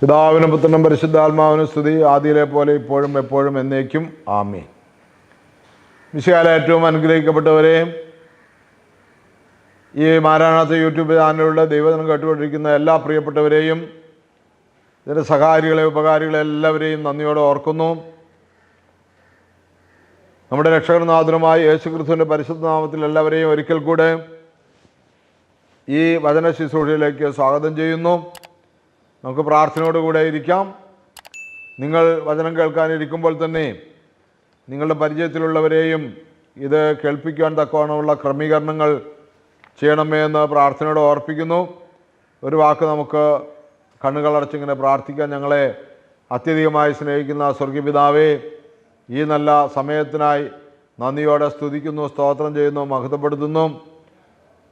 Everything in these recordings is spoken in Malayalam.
പിതാവിനും പുത്രനും പരിശുദ്ധാത്മാവിനും സ്തുതി. ആദിയിലെ പോലെ ഇപ്പോഴും എപ്പോഴും എന്നേക്കും. ആമീൻ. വിശാല ഏറ്റവും അനുഗ്രഹിക്കപ്പെട്ടവരെ ഈ മാരാണാത്ത യൂട്യൂബ് ചാനലിലൂടെ ദൈവദിനം കേട്ടുകൊണ്ടിരിക്കുന്ന എല്ലാ പ്രിയപ്പെട്ടവരെയും ഇതിന്റെ സഹാരികളെ ഉപകാരികളെ എല്ലാവരെയും നന്ദിയോടെ ഓർക്കുന്നു. നമ്മുടെ രക്ഷകനാഥനുമായ യേശുക്രിസ്തുവിന്റെ പരിശുദ്ധ നാമത്തിൽ എല്ലാവരെയും ഒരിക്കൽ കൂടെ ഈ വചന ശുശ്രൂഷയിലേക്ക് സ്വാഗതം ചെയ്യുന്നു. നമുക്ക് പ്രാർത്ഥനയോടുകൂടെ ഇരിക്കാം. നിങ്ങൾ വചനം കേൾക്കാനിരിക്കുമ്പോൾ തന്നെ നിങ്ങളുടെ പരിചയത്തിലുള്ളവരെയും ഇത് കേൾപ്പിക്കാൻ തക്കവണ്ണമുള്ള ക്രമീകരണങ്ങൾ ചെയ്യണമേ എന്ന് പ്രാർത്ഥനയോട് ഓർപ്പിക്കുന്നു. ഒരു വാക്ക് നമുക്ക് കണ്ണുകളടച്ചിങ്ങനെ പ്രാർത്ഥിക്കാൻ ഞങ്ങളെ അത്യധികമായി സ്നേഹിക്കുന്ന സ്വർഗീപിതാവേ ഈ നല്ല സമയത്തിനായി നന്ദിയോടെ സ്തുതിക്കുന്നു സ്തോത്രം ചെയ്യുന്നു മഹത്വപ്പെടുത്തുന്നു.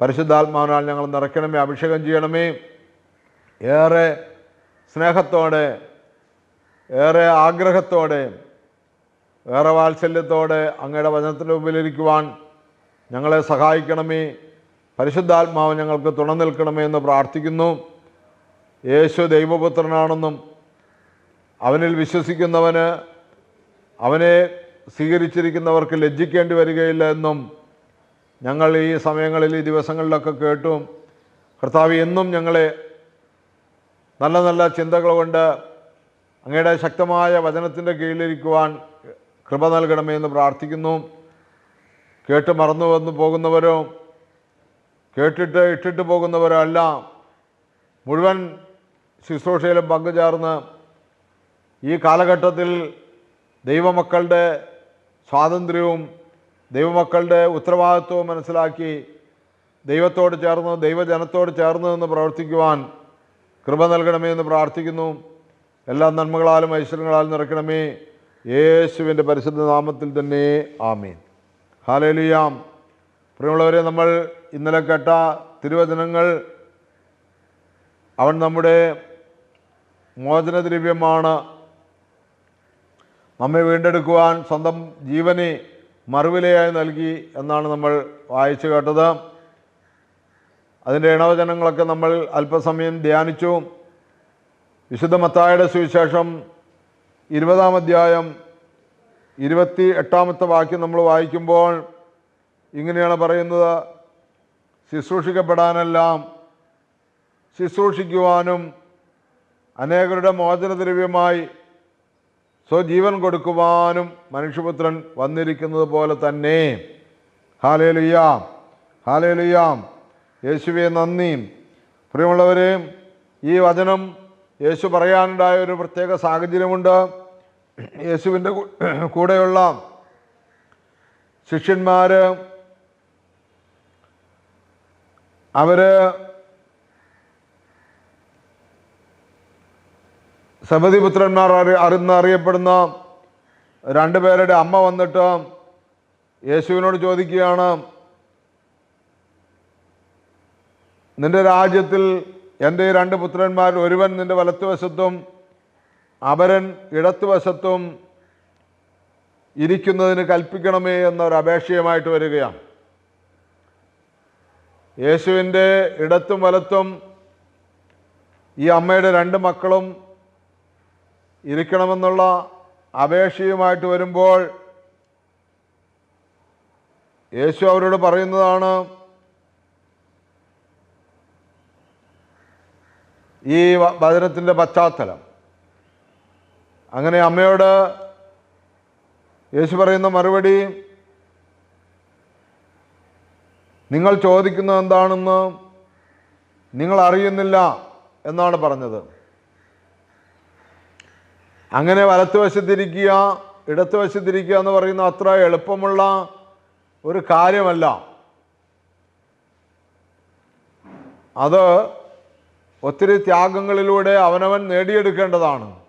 പരിശുദ്ധാത്മാവിനാൽ ഞങ്ങൾ നിറയ്ക്കണമേ അഭിഷേകം ചെയ്യണമേ. ഏറെ സ്നേഹത്തോടെ ഏറെ ആഗ്രഹത്തോടെ ഏറെ വാത്സല്യത്തോടെ അങ്ങയുടെ വചനത്തിന്റെ മുമ്പിലിരിക്കുവാൻ ഞങ്ങളെ സഹായിക്കണമേ. പരിശുദ്ധാത്മാവ് ഞങ്ങൾക്ക് തുണ നിൽക്കണമേ എന്ന് പ്രാർത്ഥിക്കുന്നു. യേശു ദൈവപുത്രനാണെന്നും അവനിൽ വിശ്വസിക്കുന്നവന് അവനെ സ്വീകരിച്ചിരിക്കുന്നവർക്ക് ലജ്ജിക്കേണ്ടി വരികയില്ല എന്നും ഞങ്ങൾ ഈ സമയങ്ങളിൽ ഈ ദിവസങ്ങളിലൊക്കെ കേട്ടും. കർത്താവ് എന്നും ഞങ്ങളെ നല്ല നല്ല ചിന്തകൾ കൊണ്ട് അങ്ങയുടെ ശക്തമായ വചനത്തിന്റെ കീഴിലിരിക്കുവാൻ കൃപ നൽകണമേ എന്ന് പ്രാർത്ഥിക്കുന്നു. കേട്ട് മറന്നു വന്നു പോകുന്നവരോ കേട്ടിട്ട് ഇട്ടിട്ട് പോകുന്നവരോ അല്ല മുഴുവൻ ശുശ്രൂഷയിലും പങ്കുചേർന്ന് ഈ കാലഘട്ടത്തിൽ ദൈവമക്കളുടെ സ്വാതന്ത്ര്യവും ദൈവമക്കളുടെ ഉത്തരവാദിത്വവും മനസ്സിലാക്കി ദൈവത്തോട് ചേർന്ന് ദൈവജനത്തോട് ചേർന്ന് നിന്ന് പ്രവർത്തിക്കുവാൻ കൃപ നൽകണമേ എന്ന് പ്രാർത്ഥിക്കുന്നു. എല്ലാ നന്മകളാലും ഐശ്വര്യങ്ങളാലും നിറയ്ക്കണമേ. യേശുവിന്റെ പരിശുദ്ധ നാമത്തിൽ തന്നെ ആമീൻ. ഹാലേലിയാം പ്രിയമുള്ളവരെ നമ്മൾ ഇന്നലെ കേട്ട തിരുവചനങ്ങൾ അവൻ നമ്മുടെ മോചനദ്രവ്യമാണ്. നമ്മെ വീണ്ടെടുക്കുവാൻ സ്വന്തം ജീവനെ മറുവിലയായി നൽകി എന്നാണ് നമ്മൾ വായിച്ചു കേട്ടത്. അതിന്റെ ഇണവചനങ്ങളൊക്കെ നമ്മൾ അല്പസമയം ധ്യാനിച്ചു. വിശുദ്ധ മത്തായുടെ സുവിശേഷം ഇരുപതാം അധ്യായം ഇരുപത്തി എട്ടാമത്തെ വാക്യം നമ്മൾ വായിക്കുമ്പോൾ ഇങ്ങനെയാണ് പറയുന്നത്. ശുശ്രൂഷിക്കപ്പെടാനെല്ലാം ശുശ്രൂഷിക്കുവാനും അനേകരുടെ മോചനദ്രവ്യമായി സ്വജീവൻ കൊടുക്കുവാനും മനുഷ്യപുത്രൻ വന്നിരിക്കുന്നത് പോലെ തന്നെ. ഹാലേലുയാം ഹാലേലുയാം. യേശുവെ നന്ദി പ്രിയമുള്ളവരെ ഈ വചനം യേശു പറയാനുണ്ടായ ഒരു പ്രത്യേക സാഹചര്യമുണ്ട്. യേശുവിന്റെ കൂടെയുള്ള ശിഷ്യന്മാർ അവർ സബതിപുത്രന്മാർ അറി അറിന്ന് അറിയപ്പെടുന്ന രണ്ടുപേരുടെ അമ്മ വന്നിട്ട് യേശുവിനോട് ചോദിക്കുകയാണ്. നിന്റെ രാജ്യത്തിൽ എന്റെ ഈ രണ്ട് പുത്രന്മാർ ഒരുവൻ നിന്റെ വലത്തുവശത്തും അവരൻ ഇടത്തുവശത്തും ഇരിക്കുന്നതിന് കൽപ്പിക്കണമേ എന്നൊരു അപേക്ഷയുമായിട്ട് വരികയാണ്. യേശുവിന്റെ ഇടത്തും വലത്തും ഈ അമ്മയുടെ രണ്ട് മക്കളും ഇരിക്കണമെന്നുള്ള അപേക്ഷയുമായിട്ട് വരുമ്പോൾ യേശു അവരോട് പറയുന്നതാണ് ഈ വചനത്തിന്റെ പശ്ചാത്തലം. അങ്ങനെ അമ്മയോട് യേശു പറയുന്ന മറുപടി നിങ്ങൾ ചോദിക്കുന്നത് എന്താണെന്ന് നിങ്ങൾ അറിയുന്നില്ല എന്നാണ് പറഞ്ഞത്. അങ്ങനെ വലത്തുവശത്തിരിക്കുക ഇടത്തുവശത്തിരിക്കുക എന്ന് പറയുന്ന അത്ര എളുപ്പമുള്ള ഒരു കാര്യമല്ല. അത് ഒത്തിരി ത്യാഗങ്ങളിലൂടെ അവനവൻ നേടിയെടുക്കേണ്ടതാണ്.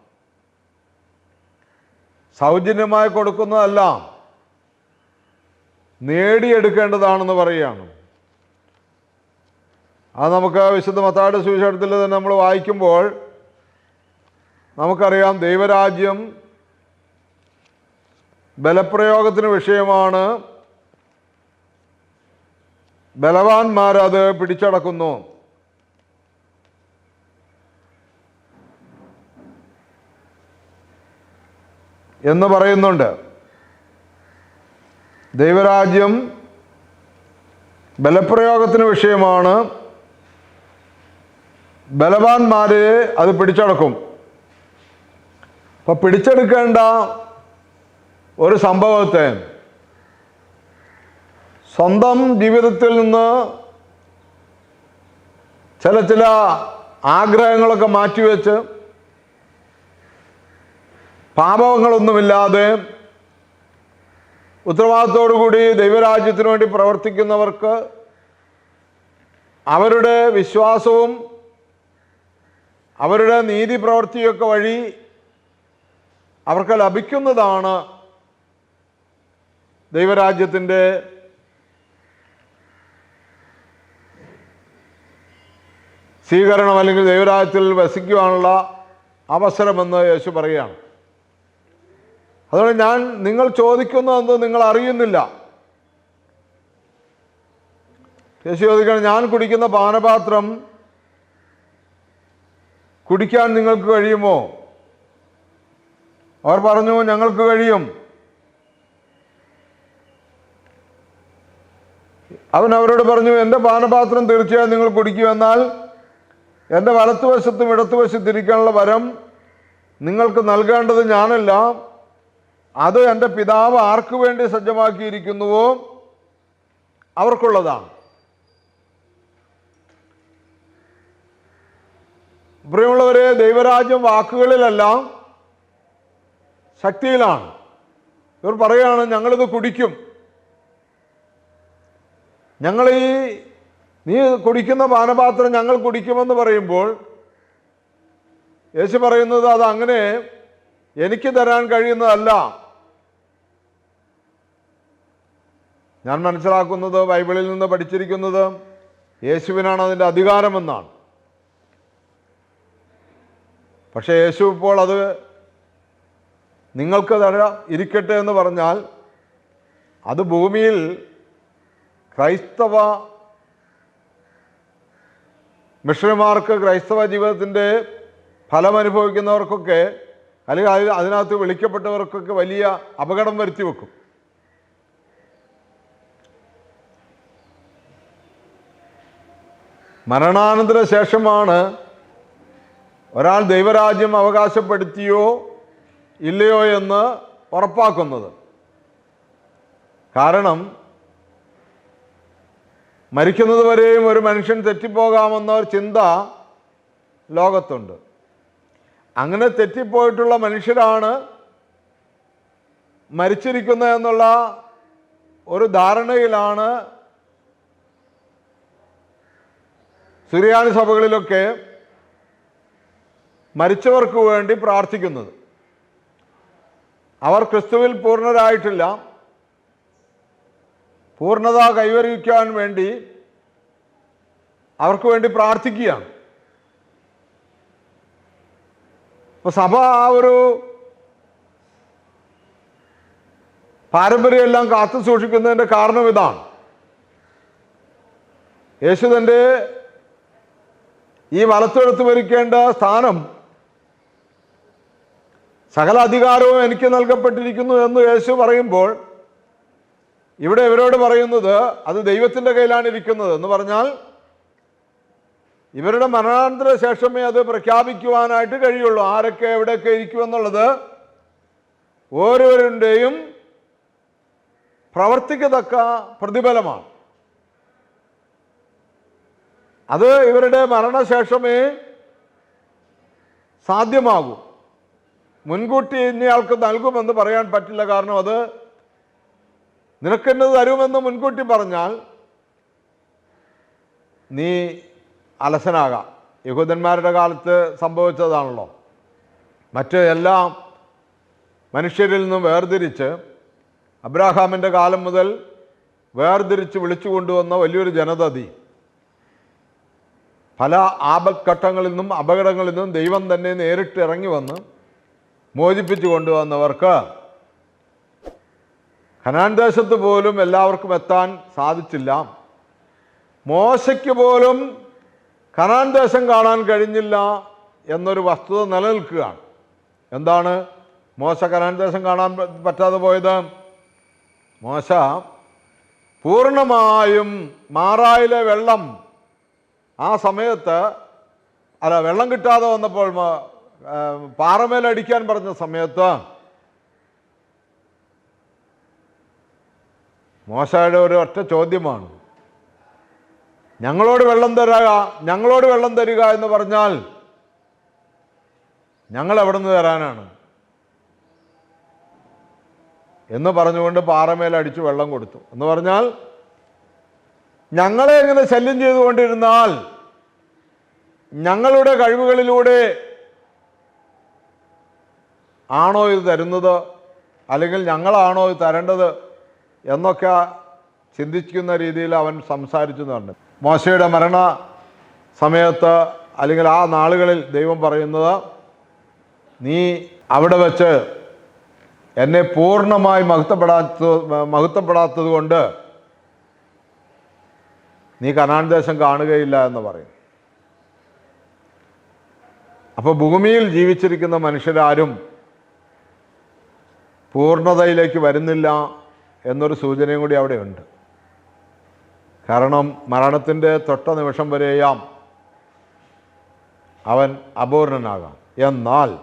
സൗജന്യമായി കൊടുക്കുന്നതല്ല നേടിയെടുക്കേണ്ടതാണെന്ന് പറയുകയാണ്. അത് നമുക്ക് വിശുദ്ധ മത്തായുടെ സുവിശേഷത്തിൽ തന്നെ നമ്മൾ വായിക്കുമ്പോൾ നമുക്കറിയാം ദൈവരാജ്യം ബലപ്രയോഗത്തിന് വിഷയമാണ്. ബലവാന്മാരത് പിടിച്ചടക്കുന്നു. എന്ന് പറയുന്നുണ്ട്. ദൈവരാജ്യം ബലപ്രയോഗത്തിന് വിഷയമാണ്. ബലവാന്മാരെ അത് പിടിച്ചടക്കും. അപ്പൊ പിടിച്ചെടുക്കേണ്ട ഒരു സംഭവത്തെ സ്വന്തം ജീവിതത്തിൽ നിന്ന് ചില ചില ആഗ്രഹങ്ങളൊക്കെ മാറ്റിവെച്ച് പാപങ്ങളൊന്നുമില്ലാതെ ഉത്തരവാദിത്തോടുകൂടി ദൈവരാജ്യത്തിനു വേണ്ടി പ്രവർത്തിക്കുന്നവർക്ക് അവരുടെ വിശ്വാസവും അവരുടെ നീതി പ്രവൃത്തിയൊക്കെ വഴി അവർക്ക് ലഭിക്കുന്നതാണ് ദൈവരാജ്യത്തിന്റെ സ്വീകരണം അല്ലെങ്കിൽ ദൈവരാജ്യത്തിൽ വസിക്കുവാനുള്ള അവസരമെന്ന് യേശു പറയുകയാണ്. അതുകൊണ്ട് ഞാൻ നിങ്ങൾ ചോദിക്കുന്നതെന്ന് നിങ്ങൾ അറിയുന്നില്ല. യേശു ചോദിക്കണം ഞാൻ കുടിക്കുന്ന പാനപാത്രം കുടിക്കാൻ നിങ്ങൾക്ക് കഴിയുമോ? അവർ പറഞ്ഞു ഞങ്ങൾക്ക് കഴിയും. അവൻ അവരോട് പറഞ്ഞു എന്റെ പാനപാത്രം തീർച്ചയായും നിങ്ങൾ കുടിക്കുമെന്നാൽ എന്റെ വലത്തുവശത്തും ഇടത്തുവശത്തും ഇരിക്കാനുള്ള വരം നിങ്ങൾക്ക് നൽകേണ്ടത് ഞാനല്ല. അത് എന്റെ പിതാവ് ആർക്കു വേണ്ടി സജ്ജമാക്കിയിരിക്കുന്നുവോ അവർക്കുള്ളതാണ്. പ്രിയമുള്ളവരെ ദൈവരാജ്യം വാക്കുകളിലല്ല ശക്തിയിലാണ്. ഇവർ പറയുകയാണ് ഞങ്ങളിത് കുടിക്കും. ഞങ്ങൾ ഈ നീ കുടിക്കുന്ന പാനപാത്രം ഞങ്ങൾ കുടിക്കുമെന്ന് പറയുമ്പോൾ യേശു പറയുന്നത് അത് അങ്ങനെ എനിക്ക് തരാൻ കഴിയുന്നതല്ല. ഞാൻ മനസ്സിലാക്കുന്നത് ബൈബിളിൽ നിന്ന് പഠിച്ചിരിക്കുന്നത് യേശുവിനാണ് അതിന്റെ അധികാരമെന്നാണ്. പക്ഷേ യേശു ഇപ്പോൾ അത് നിങ്ങൾക്ക് തര ഇരിക്കട്ടെ എന്ന് പറഞ്ഞാൽ അത് ഭൂമിയിൽ ക്രൈസ്തവ മിഷണറിമാർക്ക് ക്രൈസ്തവ ജീവിതത്തിന്റെ ഫലം അനുഭവിക്കുന്നവർക്കൊക്കെ അല്ലെങ്കിൽ അതിനകത്ത് വിളിക്കപ്പെട്ടവർക്കൊക്കെ വലിയ അപകടം വരുത്തി വെക്കും. മരണാനന്തര ശേഷമാണ് ഒരാൾ ദൈവരാജ്യം അവകാശപ്പെടുത്തിയോ ഇല്ലയോ എന്ന് ഉറപ്പാക്കുന്നത്. കാരണം മരിക്കുന്നത് വരെയും ഒരു മനുഷ്യൻ തെറ്റിപ്പോകാമെന്ന ഒരു ചിന്ത ലോകത്തുണ്ട്. അങ്ങനെ തെറ്റിപ്പോയിട്ടുള്ള മനുഷ്യരാണ് മരിച്ചിരിക്കുന്നത് എന്നുള്ള ഒരു ധാരണയിലാണ് സുറിയാനി സഭകളിലൊക്കെ മരിച്ചവർക്ക് വേണ്ടി പ്രാർത്ഥിക്കുന്നത്. അവർ ക്രിസ്തുവിൽ പൂർണരായിട്ടില്ല. പൂർണത കൈവരിക്കാൻ വേണ്ടി അവർക്ക് വേണ്ടി പ്രാർത്ഥിക്കുകയാണ്. അപ്പൊ സഭ ആ ഒരു പാരമ്പര്യമെല്ലാം കാത്തു സൂക്ഷിക്കുന്നതിന്റെ കാരണം ഇതാണ്. യേശു തന്റെ ഈ വലത്തെടുത്ത് ഭരിക്കേണ്ട സ്ഥാനം സകല അധികാരവും എനിക്ക് നൽകപ്പെട്ടിരിക്കുന്നു എന്ന് യേശു പറയുമ്പോൾ ഇവിടെ ഇവരോട് പറയുന്നത് അത് ദൈവത്തിന്റെ കയ്യിലാണ് ഇരിക്കുന്നത് എന്ന് പറഞ്ഞാൽ ഇവരുടെ മരണാനന്തര ശേഷമേ അത് പ്രഖ്യാപിക്കുവാനായിട്ട് കഴിയുള്ളൂ. ആരൊക്കെ എവിടെയൊക്കെ ഇരിക്കുമെന്നുള്ളത് ഓരോരുടെയും പ്രവർത്തിക്കത്തക്ക പ്രതിഫലമാണ്. അത് ഇവരുടെ മരണശേഷമേ സാധ്യമാകൂ. മുൻകൂട്ടി ഇന്നയാൾക്ക് നൽകുമെന്ന് പറയാൻ പറ്റില്ല കാരണം അത് നിനക്കെന്നത് തരുമെന്ന് മുൻകൂട്ടി പറഞ്ഞാൽ നീ അലസനാകാം. യഹൂദന്മാരുടെ കാലത്ത് സംഭവിച്ചതാണല്ലോ. മറ്റ് എല്ലാ മനുഷ്യരിൽ നിന്നും വേർതിരിച്ച് അബ്രാഹാമിന്റെ കാലം മുതൽ വേർതിരിച്ച് വിളിച്ചു കൊണ്ടുവന്ന വലിയൊരു ജനതതി. പല ആപത്ഘട്ടങ്ങളിൽ നിന്നും അപകടങ്ങളിൽ നിന്നും ദൈവം തന്നെ നേരിട്ട് ഇറങ്ങി വന്ന് മോചിപ്പിച്ചു കൊണ്ടുവന്നവർക്ക് ഖനാൻ ദേശത്ത് പോലും എല്ലാവർക്കും എത്താൻ സാധിച്ചില്ല. മോശയ്ക്ക് പോലും ഖനാൻ ദേശം കാണാൻ കഴിഞ്ഞില്ല എന്നൊരു വസ്തുത നിലനിൽക്കുകയാണ്. എന്താണ് മോശ ഖനാൻ ദേശം കാണാൻ പറ്റാതെ പോയത്? മോശ പൂർണമായും മാറായിലെ വെള്ളം ആ സമയത്ത് അല്ല വെള്ളം കിട്ടാതെ വന്നപ്പോൾ പാറമേലടിക്കാൻ പറഞ്ഞ സമയത്ത് മോശയുടെ ഒരു ഒറ്റ ചോദ്യമാണ്. ഞങ്ങളോട് വെള്ളം തരുക ഞങ്ങളോട് വെള്ളം തരിക എന്ന് പറഞ്ഞാൽ ഞങ്ങൾ എവിടെ നിന്ന് തരാനാണ്? എന്ന് പറഞ്ഞുകൊണ്ട് പാറമേലടിച്ച് വെള്ളം കൊടുത്തു. എന്ന് പറഞ്ഞാൽ ഞങ്ങളെ എങ്ങനെ ശല്യം ചെയ്തുകൊണ്ടിരുന്നാൽ ഞങ്ങളുടെ കഴിവുകളിലൂടെ ആണോ ഇത് തരുന്നത് അല്ലെങ്കിൽ ഞങ്ങളാണോ ഇത് തരേണ്ടത് എന്നൊക്കെ ചിന്തിക്കുന്ന രീതിയിൽ അവൻ സംസാരിച്ചു എന്ന് പറഞ്ഞു. മോശയുടെ മരണ സമയത്ത് അല്ലെങ്കിൽ ആ നാളുകളിൽ ദൈവം പറയുന്നത് നീ അവിടെ വെച്ച് എന്നെ പൂർണമായി മഹത്വപ്പെടാത്ത മഹത്വപ്പെടാത്തത് കൊണ്ട് നീ കനാൻ ദേശം കാണുകയില്ല എന്ന് പറയും. അപ്പോൾ ഭൂമിയിൽ ജീവിച്ചിരിക്കുന്ന മനുഷ്യരാരും പൂർണതയിലേക്ക് വരുന്നില്ല എന്നൊരു സൂചനയും കൂടി അവിടെയുണ്ട്. കാരണം മരണത്തിന്റെ തൊട്ട നിമിഷം വരെയാം അവൻ അപൂർണനാകാം. എന്നാൽ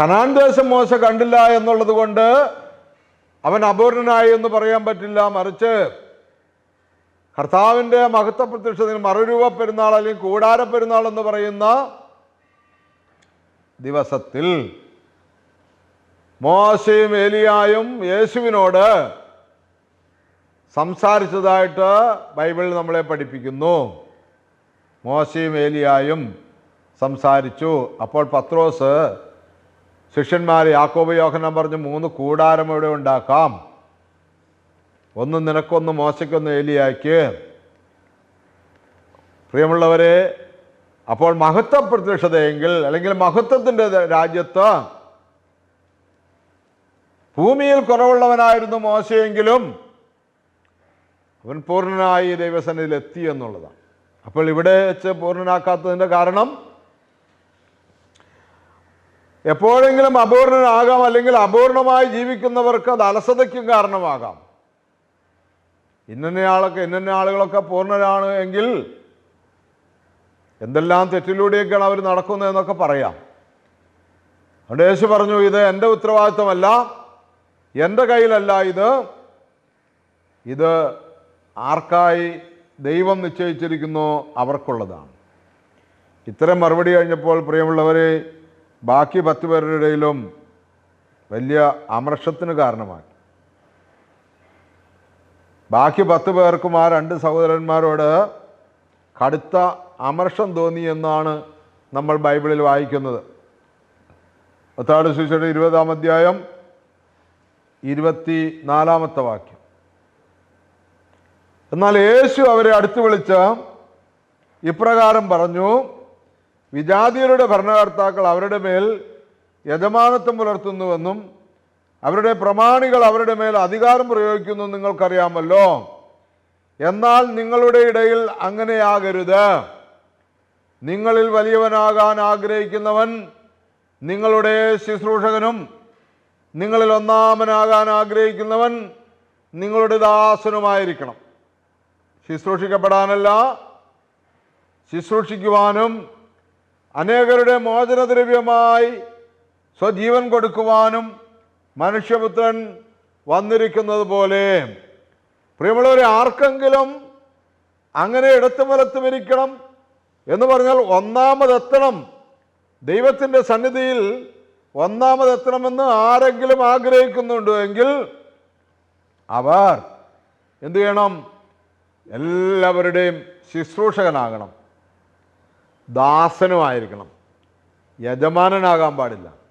കനാൻ ദേശം മോശ കണ്ടില്ല എന്നുള്ളത് കൊണ്ട് അവൻ അപൂർണനായി എന്ന് പറയാൻ പറ്റില്ല. മറിച്ച് കർത്താവിന്റെ മഹത്വ പ്രത്യക്ഷത്തിന് മറുരൂപ പെരുന്നാൾ അല്ലെങ്കിൽ കൂടാര പെരുന്നാൾ എന്ന് പറയുന്ന ദിവസത്തിൽ മോശയും ഏലിയായും യേശുവിനോട് സംസാരിച്ചതായിട്ട് ബൈബിൾ നമ്മളെ പഠിപ്പിക്കുന്നു. മോശയും ഏലിയായും സംസാരിച്ചു. അപ്പോൾ പത്രോസ് ശിഷ്യന്മാർ യാക്കോബ് യോഹനം പറഞ്ഞ് മൂന്ന് കൂടാരം ഇവിടെ ഉണ്ടാക്കാം. ഒന്ന് നിനക്കൊന്ന് മോശയ്ക്കൊന്ന് ഏലിയാക്ക് പ്രിയമുള്ളവരെ അപ്പോൾ മഹത്വ പ്രത്യക്ഷതയെങ്കിൽ അല്ലെങ്കിൽ മഹത്വത്തിന്റെ രാജ്യത്ത് ഭൂമിയിൽ കുറവുള്ളവനായിരുന്നു മോശയെങ്കിലും അവൻ പൂർണനായി ദൈവസന്നിധിയിൽ എത്തി എന്നുള്ളതാണ്. അപ്പോൾ ഇവിടെ വെച്ച് പൂർണനാക്കാത്തതിന്റെ കാരണം എപ്പോഴെങ്കിലും അപൂർണനാകാം അല്ലെങ്കിൽ അപൂർണമായി ജീവിക്കുന്നവർക്ക് അത് അലസതയ്ക്കും കാരണമാകാം. ഇന്ന ആളൊക്കെ ഇന്ന ആളുകളൊക്കെ പൂർണരാണ് എങ്കിൽ എന്തെല്ലാം തെറ്റിലൂടെയൊക്കെയാണ് അവർ നടക്കുന്നത് എന്നൊക്കെ പറയാം. അതുകൊണ്ട് യേശു പറഞ്ഞു ഇത് എന്റെ ഉത്തരവാദിത്വമല്ല എന്റെ കയ്യിലല്ല ഇത്. ഇത് ആർക്കായി ദൈവം നിശ്ചയിച്ചിരിക്കുന്നു അവർക്കുള്ളതാണ്. ഇത്തരം മറുപടി കഴിഞ്ഞപ്പോൾ പ്രിയമുള്ളവരെ ബാക്കി പത്ത് പേരുടെ ഇടയിലും വലിയ അമർഷത്തിന് കാരണമായി. ബാക്കി പത്ത് പേർക്കും ആ രണ്ട് സഹോദരന്മാരോട് കടുത്ത അമർഷം തോന്നി എന്നാണ് നമ്മൾ ബൈബിളിൽ വായിക്കുന്നത്. പത്താട് ശിശുടെ ഇരുപതാം അധ്യായം ഇരുപത്തി നാലാമത്തെ വാക്യം. എന്നാൽ യേശു അവരെ അടുത്ത് വിളിച്ച് ഇപ്രകാരം പറഞ്ഞു വിജാതിയരുടെ ഭരണകർത്താക്കൾ അവരുടെ മേൽ യജമാനത്വം പുലർത്തുന്നുവെന്നും അവരുടെ പ്രമാണികൾ അവരുടെ മേൽ അധികാരം പ്രയോഗിക്കുന്നു നിങ്ങൾക്കറിയാമല്ലോ. എന്നാൽ നിങ്ങളുടെ ഇടയിൽ അങ്ങനെയാകരുത്. നിങ്ങളിൽ വലിയവനാകാൻ ആഗ്രഹിക്കുന്നവൻ നിങ്ങളുടെ ശുശ്രൂഷകനും നിങ്ങളിൽ ഒന്നാമനാകാൻ ആഗ്രഹിക്കുന്നവൻ നിങ്ങളുടെ ദാസനുമായിരിക്കണം. ശുശ്രൂഷിക്കപ്പെടാനല്ല ശുശ്രൂഷിക്കുവാനും അനേകരുടെ മോചനദ്രവ്യമായി സ്വജീവൻ കൊടുക്കുവാനും മനുഷ്യപുത്രൻ വന്നിരിക്കുന്നത് പോലെ. പ്രിയമുള്ളവരെ ആർക്കെങ്കിലും അങ്ങനെ ഇടത്തും വലത്തും എന്ന് പറഞ്ഞാൽ ഒന്നാമതെത്തണം. ദൈവത്തിന്റെ സന്നിധിയിൽ ഒന്നാമതെത്തണമെന്ന് ആരെങ്കിലും ആഗ്രഹിക്കുന്നുണ്ടോ എങ്കിൽ അവർ എന്തു ചെയ്യണം? എല്ലാവരുടെയും ശുശ്രൂഷകനാകണം. ദാസനുമായിരിക്കണം. യജമാനനാകാൻ പാടില്ല.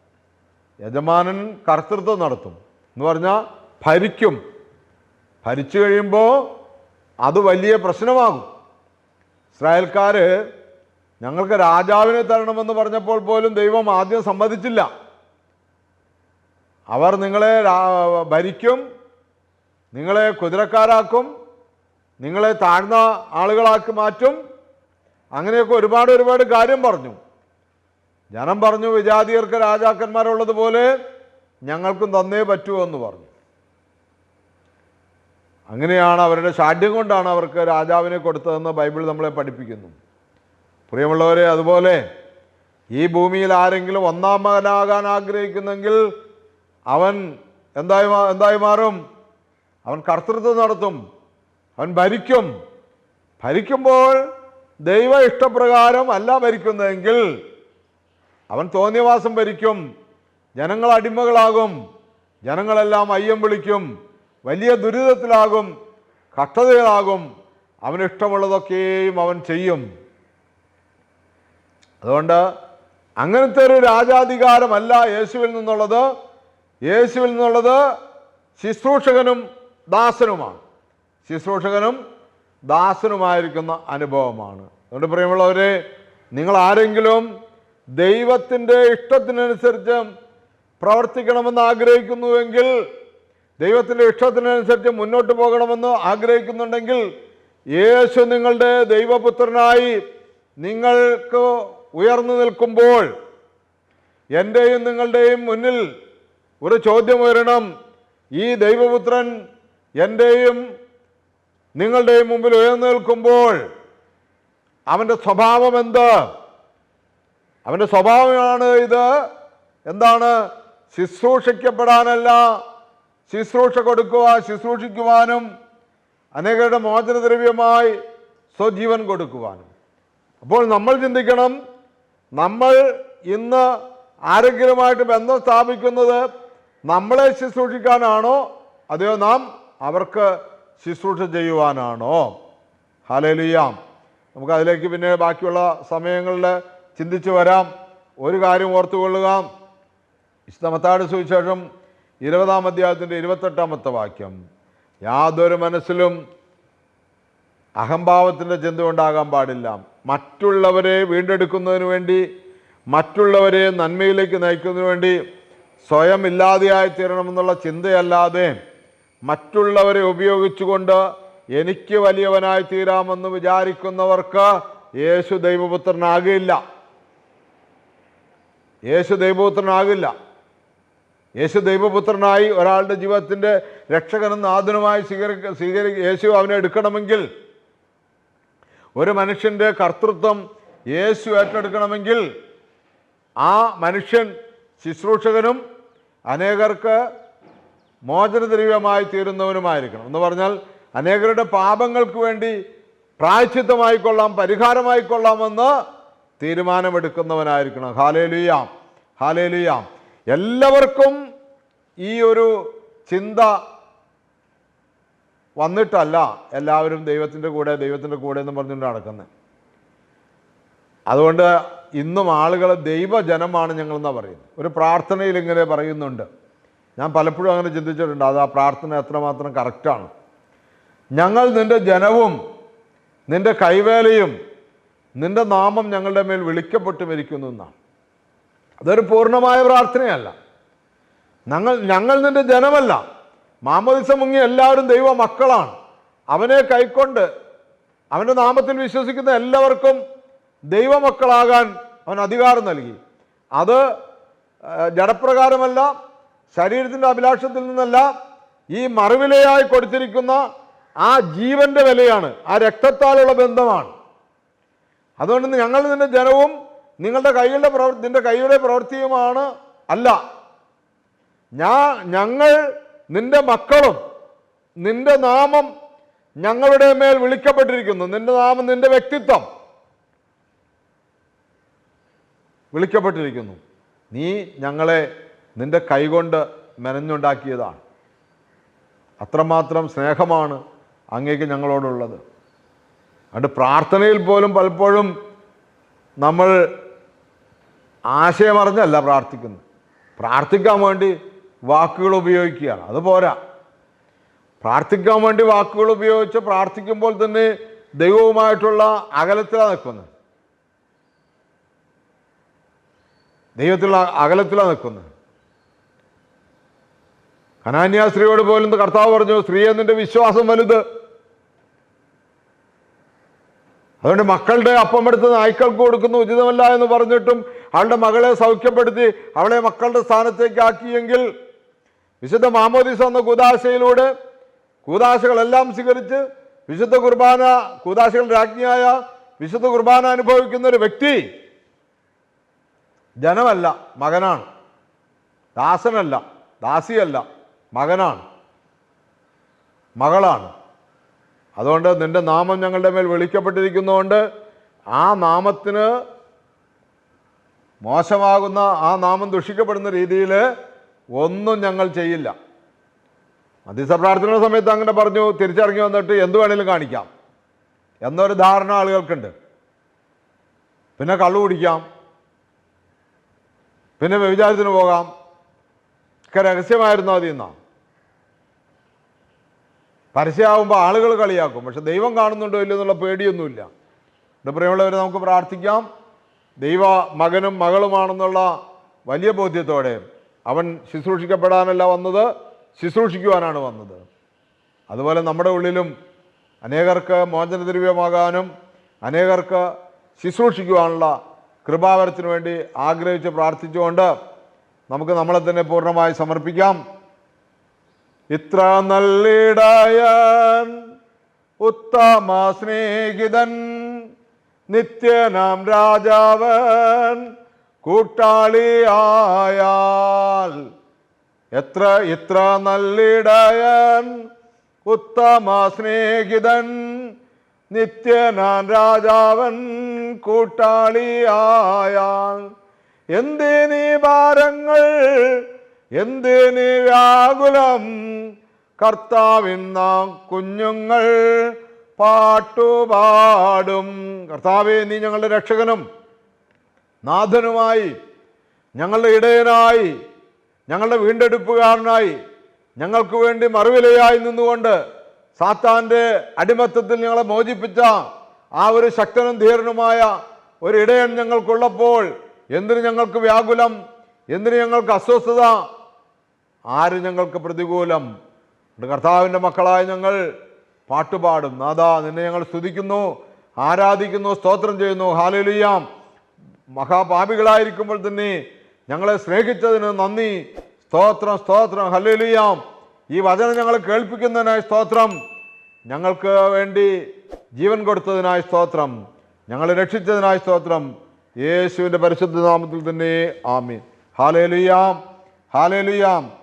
യജമാനൻ കർത്തൃത്വം നടത്തും. എന്ന് പറഞ്ഞാൽ ഭരിക്കും. ഭരിച്ചു കഴിയുമ്പോൾ അത് വലിയ പ്രശ്നമാകും. ഇസ്രായേൽക്കാർ ഞങ്ങൾക്ക് രാജാവിനെ തരണമെന്ന് പറഞ്ഞപ്പോൾ പോലും ദൈവം ആദ്യം സമ്മതിച്ചില്ല. അവർ നിങ്ങളെ ഭരിക്കും നിങ്ങളെ കുതിരക്കാരാക്കും നിങ്ങളെ താഴ്ന്ന ആളുകളാക്കി മാറ്റും. അങ്ങനെയൊക്കെ ഒരുപാട് ഒരുപാട് കാര്യം പറഞ്ഞു. ജനം പറഞ്ഞു വിജാതിയർക്ക് രാജാക്കന്മാരുള്ളതുപോലെ ഞങ്ങൾക്കും തന്നേ പറ്റൂ എന്ന് പറഞ്ഞു. അങ്ങനെയാണ് അവരുടെ ഷാഠ്യം കൊണ്ടാണ് അവർക്ക് രാജാവിനെ കൊടുത്തതെന്ന് ബൈബിൾ നമ്മളെ പഠിപ്പിക്കുന്നു. പ്രിയമുള്ളവരെ അതുപോലെ ഈ ഭൂമിയിൽ ആരെങ്കിലും ഒന്നാം മകനാകാൻ ആഗ്രഹിക്കുന്നെങ്കിൽ അവൻ എന്തായി എന്തായി മാറും? അവൻ കർത്തൃത്വം നടത്തും അവൻ ഭരിക്കും. ഭരിക്കുമ്പോൾ ദൈവ ഇഷ്ടപ്രകാരം അല്ല ഭരിക്കുന്നതെങ്കിൽ അവൻ തോന്നിയവാസം ഭരിക്കും. ജനങ്ങൾ അടിമകളാകും. ജനങ്ങളെല്ലാം അയ്യം വിളിക്കും. വലിയ ദുരിതത്തിലാകും. കഷ്ടതകളാകും അവന് ഇഷ്ടമുള്ളതൊക്കെയും അവൻ ചെയ്യും. അതുകൊണ്ട് അങ്ങനത്തെ ഒരു രാജാധികാരമല്ല യേശുവിൽ നിന്നുള്ളത്. യേശുവിൽ നിന്നുള്ളത് ശുശ്രൂഷകനും ദാസനുമാണ്. ശുശ്രൂഷകനും ദാസനുമായിരിക്കുന്ന അനുഭവമാണ്. അതുകൊണ്ട് പ്രിയമുള്ളവരെ നിങ്ങൾ ആരെങ്കിലും ദൈവത്തിന്റെ ഇഷ്ടത്തിനനുസരിച്ച് പ്രവർത്തിക്കണമെന്ന് ആഗ്രഹിക്കുന്നുവെങ്കിൽ ദൈവത്തിന്റെ ഇഷ്ടത്തിനനുസരിച്ച് മുന്നോട്ട് പോകണമെന്ന് ആഗ്രഹിക്കുന്നുണ്ടെങ്കിൽ യേശു നിങ്ങളുടെ ദൈവപുത്രനായി നിങ്ങൾക്ക് ഉയർന്നു നിൽക്കുമ്പോൾ എന്റെയും നിങ്ങളുടെയും മുന്നിൽ ഒരു ചോദ്യം ഉയരണം. ഈ ദൈവപുത്രൻ എന്റെയും നിങ്ങളുടെയും മുമ്പിൽ ഉയർന്നു നിൽക്കുമ്പോൾ അവന്റെ സ്വഭാവം എന്ത്? അവന്റെ സ്വഭാവമാണ് ഇത്. എന്താണ്? ശുശ്രൂഷിക്കപ്പെടാനല്ല ശുശ്രൂഷ കൊടുക്കുവാൻ ശുശ്രൂഷിക്കുവാനും അനേകരുടെ മോചനദ്രവ്യമായി സ്വജീവൻ കൊടുക്കുവാനും. അപ്പോൾ നമ്മൾ ചിന്തിക്കണം നമ്മൾ ഇന്ന് ആരെങ്കിലുമായിട്ട് ബന്ധം സ്ഥാപിക്കുന്നത് നമ്മളെ ശുശ്രൂഷിക്കാനാണോ? അതെയോ നാം അവർക്ക് ശുശ്രൂഷ ചെയ്യുവാനാണോ? ഹാലേലുയാം നമുക്ക് അതിലേക്ക് പിന്നെ ബാക്കിയുള്ള സമയങ്ങളിൽ ചിന്തിച്ചു വരാം. ഒരു കാര്യം ഓർത്തുകൊള്ളുക. ഇഷ്ടമത്താട് സുവിശേഷം ഇരുപതാം അധ്യായത്തിന്റെ ഇരുപത്തെട്ടാമത്തെ വാക്യം. യാതൊരു മനസ്സിലും അഹംഭാവത്തിന്റെ ചിന്ത ഉണ്ടാകാൻ പാടില്ല. മറ്റുള്ളവരെ വീണ്ടെടുക്കുന്നതിന് വേണ്ടി മറ്റുള്ളവരെ നന്മയിലേക്ക് നയിക്കുന്നതിന് വേണ്ടി സ്വയം ഇല്ലാതെയായി തീരണമെന്നുള്ള ചിന്തയല്ലാതെ മറ്റുള്ളവരെ ഉപയോഗിച്ചുകൊണ്ട് എനിക്ക് വലിയവനായി തീരാമെന്ന് വിചാരിക്കുന്നവർക്ക് യേശു ദൈവപുത്രനാകില്ല. യേശു ദൈവപുത്രനാകില്ല. യേശു ദൈവപുത്രനായി ഒരാളുടെ ജീവിതത്തിന്റെ രക്ഷകനും നാഥനുമായി സ്വീകരി സ്വീകരി യേശു അവനെ എടുക്കണമെങ്കിൽ ഒരു മനുഷ്യന്റെ കർത്തൃത്വം യേശു ഏറ്റെടുക്കണമെങ്കിൽ ആ മനുഷ്യൻ ശുശ്രൂഷകനും അനേകർക്ക് മോചനദ്രവ്യമായി തീരുന്നവനുമായിരിക്കണം. എന്ന് പറഞ്ഞാൽ അനേകരുടെ പാപങ്ങൾക്ക് വേണ്ടി പ്രായച്ചിത്തമായിക്കൊള്ളാം പരിഹാരമായിക്കൊള്ളാമെന്ന് തീരുമാനമെടുക്കുന്നവനായിരിക്കണം. ഹാലേലുയാം. ഹാലേലുയാം. എല്ലാവർക്കും ഈ ഒരു ചിന്ത വന്നിട്ടല്ല എല്ലാവരും ദൈവത്തിന്റെ കൂടെ ദൈവത്തിന്റെ കൂടെ എന്ന് പറഞ്ഞുകൊണ്ട് നടക്കുന്നത് അതുകൊണ്ട് ഇന്നും ആളുകൾ ദൈവജനമാണ് ഞങ്ങളെന്നാണ് പറയുന്നത്. ഒരു പ്രാർത്ഥനയിൽ ഇങ്ങനെ പറയുന്നുണ്ട്. ഞാൻ പലപ്പോഴും അങ്ങനെ ചിന്തിച്ചിട്ടുണ്ട്. അത് ആ പ്രാർത്ഥന എത്രമാത്രം കറക്റ്റാണ്. ഞങ്ങൾ നിന്റെ ജനവും നിന്റെ കൈവേലയും നിന്റെ നാമം ഞങ്ങളുടെ മേൽ വിളിക്കപ്പെട്ടു മരിക്കുന്നു എന്നാണ്. അതൊരു പൂർണമായ പ്രാർത്ഥനയല്ല. ഞങ്ങൾ ഞങ്ങൾ നിന്റെ ജനമല്ല. മാമോദിസ മുങ്ങി എല്ലാവരും ദൈവ മക്കളാണ്. അവനെ കൈക്കൊണ്ട് അവന്റെ നാമത്തിൽ വിശ്വസിക്കുന്ന എല്ലാവർക്കും ദൈവമക്കളാകാൻ അവൻ അധികാരം നൽകി. അത് ജഡപ്രകാരമല്ല ശരീരത്തിന്റെ അഭിലാഷത്തിൽ നിന്നല്ല ഈ മറുവിലയായി കൊടുത്തിരിക്കുന്ന ആ ജീവന്റെ വിലയാണ് ആ രക്തത്താലുള്ള ബന്ധമാണ്. അതുകൊണ്ട് ഞങ്ങൾ നിന്റെ ജനവും നിങ്ങളുടെ കൈകളുടെ പ്രവർ നിന്റെ കൈയുടെ പ്രവൃത്തിയുമാണ് അല്ല. ഞാൻ ഞങ്ങൾ നിന്റെ മക്കളും നിന്റെ നാമം ഞങ്ങളുടെ മേൽ വിളിക്കപ്പെട്ടിരിക്കുന്നു. നിന്റെ നാമം നിന്റെ വ്യക്തിത്വം വിളിക്കപ്പെട്ടിരിക്കുന്നു. നീ ഞങ്ങളെ നിന്റെ കൈകൊണ്ട് മെനഞ്ഞുണ്ടാക്കിയതാണ്. അത്രമാത്രം സ്നേഹമാണ് അങ്ങേക്ക് ഞങ്ങളോടുള്ളത്. അതുകൊണ്ട് പ്രാർത്ഥനയിൽ പോലും പലപ്പോഴും നമ്മൾ ആശയമറിഞ്ഞല്ല പ്രാർത്ഥിക്കുന്നത്. പ്രാർത്ഥിക്കാൻ വേണ്ടി വാക്കുകൾ ഉപയോഗിക്കുകയാണ് അത് പോരാ. പ്രാർത്ഥിക്കാൻ വേണ്ടി വാക്കുകൾ ഉപയോഗിച്ച് പ്രാർത്ഥിക്കുമ്പോൾ തന്നെ ദൈവവുമായിട്ടുള്ള അകലത്തിലാണ് നിൽക്കുന്നത്. ദൈവത്തിലുള്ള അകലത്തിലാണ് നിൽക്കുന്നത്. കനാന്യ സ്ത്രീയോട് പോലും കർത്താവ് പറഞ്ഞു സ്ത്രീ നിന്റെ വിശ്വാസം വലുത്. അതുകൊണ്ട് മക്കളുടെ അപ്പം എടുത്ത് നായ്ക്കൾക്ക് കൊടുക്കുന്നു ഉചിതമല്ല എന്ന് പറഞ്ഞിട്ടും അവളുടെ മകളെ സൗഖ്യപ്പെടുത്തി അവളെ മക്കളുടെ സ്ഥാനത്തേക്ക് ആക്കിയെങ്കിൽ വിശുദ്ധ മാമോദിസ എന്ന കൂതാശയിലൂടെ കൂതാശകളെല്ലാം സ്വീകരിച്ച് വിശുദ്ധ കുർബാന കൂതാശകളുടെ രാജ്ഞിയായ വിശുദ്ധ കുർബാന അനുഭവിക്കുന്ന ഒരു വ്യക്തി ജനമല്ല മകനാണ്. ദാസനല്ല ദാസിയല്ല മകനാണ്. മകളാണ്. അതുകൊണ്ട് നിന്റെ നാമം ഞങ്ങളുടെ മേൽ വിളിക്കപ്പെട്ടിരിക്കുന്നതുകൊണ്ട് ആ നാമത്തിന് മോശമാകുന്ന ആ നാമം ദുഷിക്കപ്പെടുന്ന രീതിയിൽ ഒന്നും ഞങ്ങൾ ചെയ്യില്ല. മധ്യസ്ഥ പ്രാർത്ഥനയുടെ സമയത്ത് അങ്ങനെ പറഞ്ഞു തിരിച്ചിറങ്ങി വന്നിട്ട് എന്ത് വേണേലും കാണിക്കാം എന്നൊരു ധാരണ ആളുകൾക്കുണ്ട്. പിന്നെ കള്ളു കുടിക്കാം പിന്നെ വ്യഭിചാരത്തിന് പോകാം. ഒക്കെ രഹസ്യമായിരുന്നു അതിൽ എന്നാ പരസ്യമാകുമ്പോൾ ആളുകൾ കളിയാക്കും. പക്ഷെ ദൈവം കാണുന്നുണ്ടോ ഇല്ലയോ എന്നുള്ള പേടിയൊന്നുമില്ല. ഇവിടെ പ്രിയമുള്ളവരെ നമുക്ക് പ്രാർത്ഥിക്കാം. ദൈവ മകനും മകളുമാണെന്നുള്ള വലിയ ബോധ്യത്തോടെ അവൻ ശുശ്രൂഷിക്കപ്പെടാനല്ല വന്നത് ശുശ്രൂഷിക്കുവാനാണ് വന്നത്. അതുപോലെ നമ്മുടെ ഉള്ളിലും അനേകർക്ക് മോചനദ്രവ്യമാകാനും അനേകർക്ക് ശുശ്രൂഷിക്കുവാനുള്ള കൃപാവരത്തിന് വേണ്ടി ആഗ്രഹിച്ച് പ്രാർത്ഥിച്ചുകൊണ്ട് നമുക്ക് നമ്മളെ തന്നെ പൂർണമായി സമർപ്പിക്കാം. ഇത്ര നല്ലിടായ ഉത്തമ സ്നേഹിതൻ നിത്യനാം രാജാവൻ കൂട്ടാളിയായാൽ എത്ര ഇത്ര നല്ലിടയൻ ഉത്തമ സ്നേഹിതൻ നിത്യനാൻ രാജാവൻ കൂട്ടാളിയായാൽ. എന്തിനീ ഭാരങ്ങൾ എന്തിനീ വ്യാകുലം? കർത്താവിൻ നാം കുഞ്ഞുങ്ങൾ പാട്ടുപാടും. കർത്താവെ നീ ഞങ്ങളുടെ രക്ഷകനും. നാഥനുമായി ഞങ്ങളുടെ ഇടയനായി ഞങ്ങളുടെ വീണ്ടെടുപ്പുകാരനായി ഞങ്ങൾക്ക് വേണ്ടി മറുവിലയായി നിന്നുകൊണ്ട് സാത്താന്റെ അടിമത്തത്തിൽ ഞങ്ങളെ മോചിപ്പിച്ച ആ ഒരു ശക്തനും ധീരനുമായ ഒരു ഇടയൻ ഞങ്ങൾക്കുള്ളപ്പോൾ എന്തിനു ഞങ്ങൾക്ക് വ്യാകുലം? എന്തിനു ഞങ്ങൾക്ക് അസ്വസ്ഥത? ആര് ഞങ്ങൾക്ക് പ്രതികൂലം? കർത്താവിന്റെ മക്കളായ ഞങ്ങൾ പാട്ടുപാടും. നാദാ നിന്നെ ഞങ്ങൾ സ്തുതിക്കുന്നു ആരാധിക്കുന്നു സ്തോത്രം ചെയ്യുന്നു. ഹാലലിയാം മഹാപാപികളായിരിക്കുമ്പോൾ തന്നെ ഞങ്ങളെ സ്നേഹിച്ചതിന് നന്ദി. സ്തോത്രം സ്തോത്രം. ഹലലിയാം ഈ വചനം ഞങ്ങൾ കേൾപ്പിക്കുന്നതിനായി സ്തോത്രം. ഞങ്ങൾക്ക് വേണ്ടി ജീവൻ കൊടുത്തതിനായി സ്തോത്രം. ഞങ്ങളെ രക്ഷിച്ചതിനായി സ്തോത്രം. യേശുവിന്റെ പരിശുദ്ധ നാമത്തിൽ തന്നെ ആമീൻ. ഹാലേലുയാം ഹാലേലുയാം